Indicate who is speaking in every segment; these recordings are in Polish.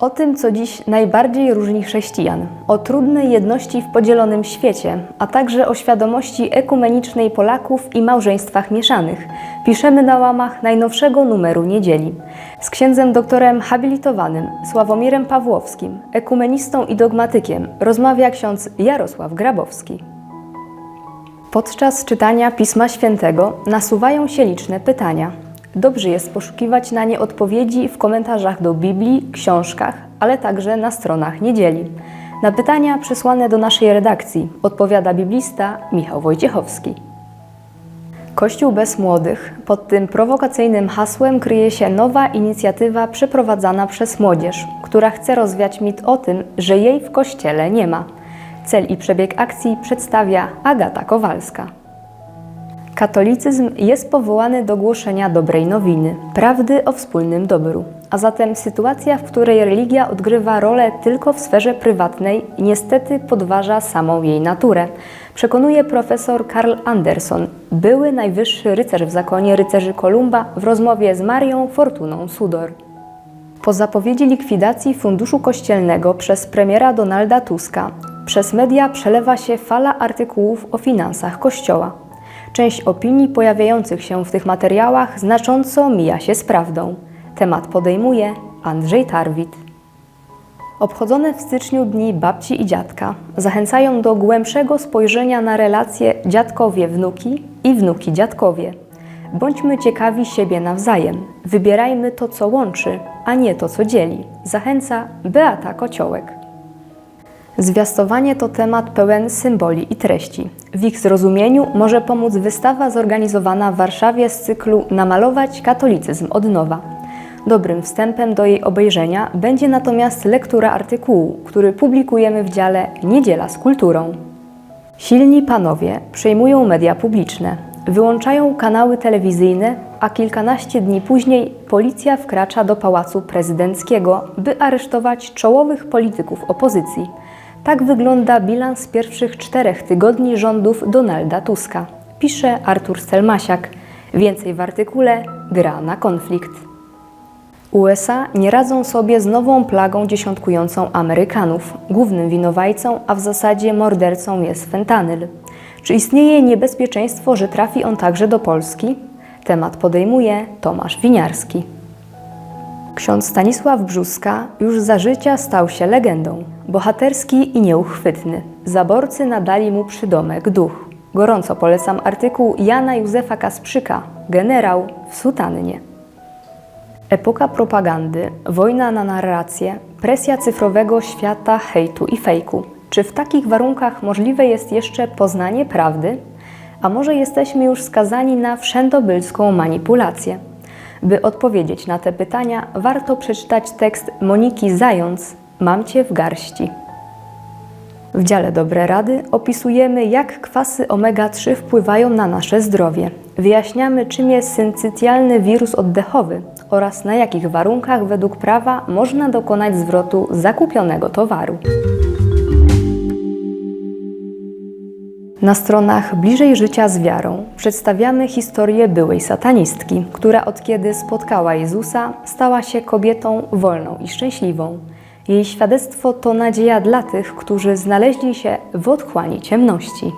Speaker 1: O tym, co dziś najbardziej różni chrześcijan, o trudnej jedności w podzielonym świecie, a także o świadomości ekumenicznej Polaków i małżeństwach mieszanych, piszemy na łamach najnowszego numeru niedzieli. Z księdzem doktorem habilitowanym Sławomirem Pawłowskim, ekumenistą i dogmatykiem, rozmawia ksiądz Jarosław Grabowski. Podczas czytania Pisma Świętego nasuwają się liczne pytania. Dobrze jest poszukiwać na nie odpowiedzi w komentarzach do Biblii, książkach, ale także na stronach niedzieli. Na pytania przysłane do naszej redakcji odpowiada biblista Michał Wojciechowski. Kościół bez młodych. Pod tym prowokacyjnym hasłem kryje się nowa inicjatywa przeprowadzana przez młodzież, która chce rozwiać mit o tym, że jej w kościele nie ma. Cel i przebieg akcji przedstawia Agata Kowalska. Katolicyzm jest powołany do głoszenia dobrej nowiny, prawdy o wspólnym dobru. A zatem sytuacja, w której religia odgrywa rolę tylko w sferze prywatnej, niestety podważa samą jej naturę. Przekonuje profesor Karl Anderson, były najwyższy rycerz w zakonie rycerzy Kolumba w rozmowie z Marią Fortuną Sudor. Po zapowiedzi likwidacji funduszu kościelnego przez premiera Donalda Tuska, przez media przelewa się fala artykułów o finansach Kościoła. Część opinii pojawiających się w tych materiałach znacząco mija się z prawdą. Temat podejmuje Andrzej Tarwit. Obchodzone w styczniu dni babci i dziadka zachęcają do głębszego spojrzenia na relacje dziadkowie-wnuki i wnuki-dziadkowie. Bądźmy ciekawi siebie nawzajem. Wybierajmy to, co łączy, a nie to, co dzieli. Zachęca Beata Kociołek. Zwiastowanie to temat pełen symboli i treści. W ich zrozumieniu może pomóc wystawa zorganizowana w Warszawie z cyklu Namalować katolicyzm od nowa. Dobrym wstępem do jej obejrzenia będzie natomiast lektura artykułu, który publikujemy w dziale Niedziela z kulturą. Silni panowie przejmują media publiczne, wyłączają kanały telewizyjne, a kilkanaście dni później policja wkracza do pałacu prezydenckiego, by aresztować czołowych polityków opozycji. Tak wygląda bilans pierwszych czterech tygodni rządów Donalda Tuska, pisze Artur Stelmasiak. Więcej w artykule Gra na konflikt. USA nie radzą sobie z nową plagą dziesiątkującą Amerykanów. Głównym winowajcą, a w zasadzie mordercą jest fentanyl. Czy istnieje niebezpieczeństwo, że trafi on także do Polski? Temat podejmuje Tomasz Winiarski. Ksiądz Stanisław Brzuska już za życia stał się legendą. Bohaterski i nieuchwytny. Zaborcy nadali mu przydomek duch. Gorąco polecam artykuł Jana Józefa Kasprzyka, generał w sutannie. Epoka propagandy, wojna na narrację, presja cyfrowego świata hejtu i fejku. Czy w takich warunkach możliwe jest jeszcze poznanie prawdy? A może jesteśmy już skazani na wszędobylską manipulację? By odpowiedzieć na te pytania, warto przeczytać tekst Moniki Zając Mam Cię w garści. W dziale Dobre Rady opisujemy, jak kwasy omega-3 wpływają na nasze zdrowie. Wyjaśniamy, czym jest syncytialny wirus oddechowy oraz na jakich warunkach według prawa można dokonać zwrotu zakupionego towaru. Na stronach Bliżej Życia z Wiarą przedstawiamy historię byłej satanistki, która od kiedy spotkała Jezusa, stała się kobietą wolną i szczęśliwą. Jej świadectwo to nadzieja dla tych, którzy znaleźli się w otchłani ciemności.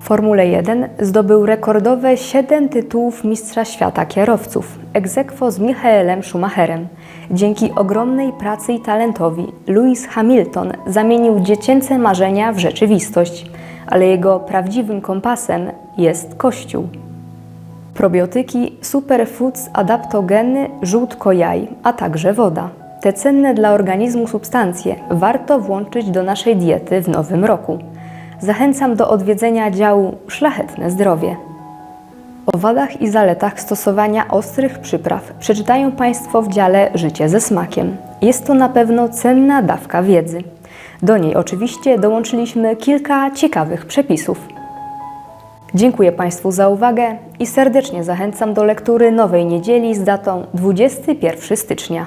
Speaker 1: W Formule 1 zdobył rekordowe 7 tytułów Mistrza Świata Kierowców, egzekwo z Michaelem Schumacherem. Dzięki ogromnej pracy i talentowi Lewis Hamilton zamienił dziecięce marzenia w rzeczywistość, ale jego prawdziwym kompasem jest Kościół. Probiotyki, superfoods, adaptogeny, żółtko jaj, a także woda. Te cenne dla organizmu substancje warto włączyć do naszej diety w nowym roku. Zachęcam do odwiedzenia działu Szlachetne Zdrowie. O wadach i zaletach stosowania ostrych przypraw przeczytają Państwo w dziale Życie ze smakiem. Jest to na pewno cenna dawka wiedzy. Do niej oczywiście dołączyliśmy kilka ciekawych przepisów. Dziękuję Państwu za uwagę i serdecznie zachęcam do lektury nowej niedzieli z datą 21 stycznia.